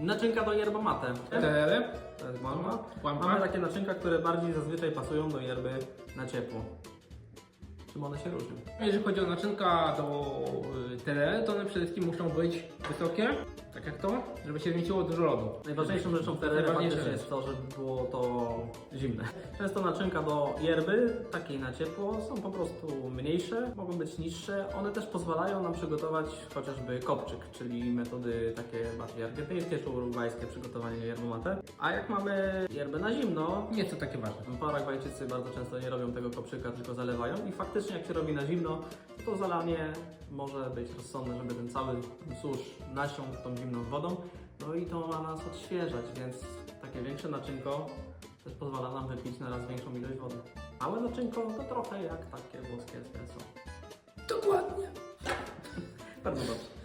Naczynka do yerba mate. Terere. To jest. Łamka. Mamy takie naczynka, które bardziej zazwyczaj pasują do yerby na ciepło. Czym one się różnią? Jeżeli chodzi o naczynka do y, terere, to one przede wszystkim muszą być wysokie, tak jak to, żeby się zmieściło dużo lodu. Najważniejszą rzeczą w terenie Najważniejsza faktycznie rzecz. jest to, żeby było to zimne. Często naczynka do yerby, takiej na ciepło, są po prostu mniejsze, mogą być niższe. One też pozwalają nam przygotować chociażby kopczyk, czyli metody takie bardziej argentyńskie czy urugwajskie przygotowanie yerby mate. A jak mamy yerbę na zimno, Nie jest to takie ważne. Paragwajczycy bardzo często nie robią tego kopczyka, tylko zalewają i faktycznie jak się robi na zimno, to zalanie może być rozsądne, żeby ten cały susz nasiąkł tą zimną wodą, no i to ma nas odświeżać, więc takie większe naczynko też pozwala nam wypić na raz większą ilość wody. Małe naczynko to trochę jak takie włoskie espresso. Dokładnie. Bardzo dobrze.